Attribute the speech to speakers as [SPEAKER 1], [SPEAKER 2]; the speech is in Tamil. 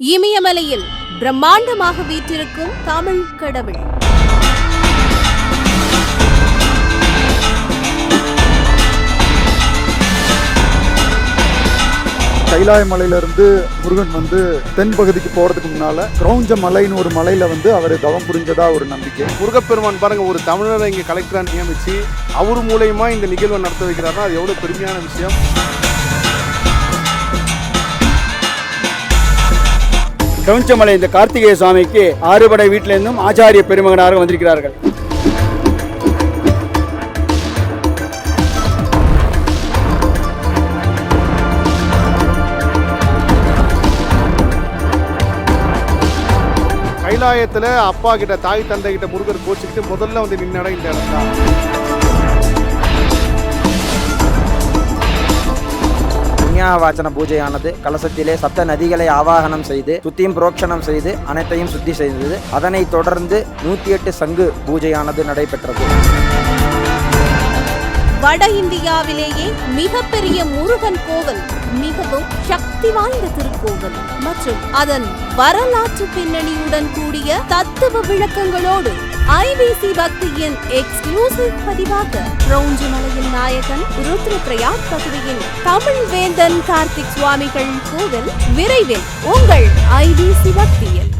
[SPEAKER 1] இமயமலையில் பிரம்மாண்டமாக வீற்றிருக்கும் தமிழ் கடவுள்.
[SPEAKER 2] கைலாய மலையிலிருந்து முருகன் வந்து தென் பகுதிக்கு போறதுக்கு முன்னால கிரௌஞ்ச மலைன்னு ஒரு மலையில வந்து அவர் தவம் புரிஞ்சதா ஒரு நம்பிக்கை.
[SPEAKER 3] முருகப்பெருமான் பாருங்க ஒரு தமிழரை இங்கே கலெக்டரா நியமிச்சு அவர் மூலயமா இந்த நிகழ்வை நடத்த வைக்கிறாருன்னா அது எவ்வளவு பெருமையான விஷயம்.
[SPEAKER 4] கவுஞ்சமலை இந்த கார்த்திகேய சுவாமிக்கு ஆறுபடை வீட்டிலிருந்தும் ஆச்சாரிய பெருமகனாக வந்திருக்கிறார்கள்.
[SPEAKER 3] கைலாயத்துல அப்பா கிட்ட தாய் தந்தை கிட்ட முருகர் கோச்சிக்கிட்டு முதல்ல வந்து நின்ன இந்த இடம் தான்
[SPEAKER 5] வாசன பூஜையானது கலசத்திலே சப்த நதிகளை ஆவாகனம் செய்து சுத்தியும் புரோக்ஷணம் செய்து அனைத்தையும் சுத்தி செய்தது. அதனைத் தொடர்ந்து நூத்தி எட்டு சங்கு பூஜையானது நடைபெற்றது.
[SPEAKER 1] வட இந்தியாவிலேயே மிகப்பெரிய முருகன் கோவில் மிகவும் சக்தி வாய்ந்த திருக்கோவில். மற்றும் அதன் வரலாற்று பின்னணியுடன் கூடிய தத்துவ விளக்கங்களோடு ஐபிசி பக்தியின் எக்ஸ்க்ளூசிவ் பதிவாக மலையின் நாயகன் ருத்ரபிரயாக் பகுதியின் தமிழ் வேந்தன் கார்த்திக் சுவாமிகள் கோவில் விரைவில் உங்கள் ஐபிசி பக்தியில்.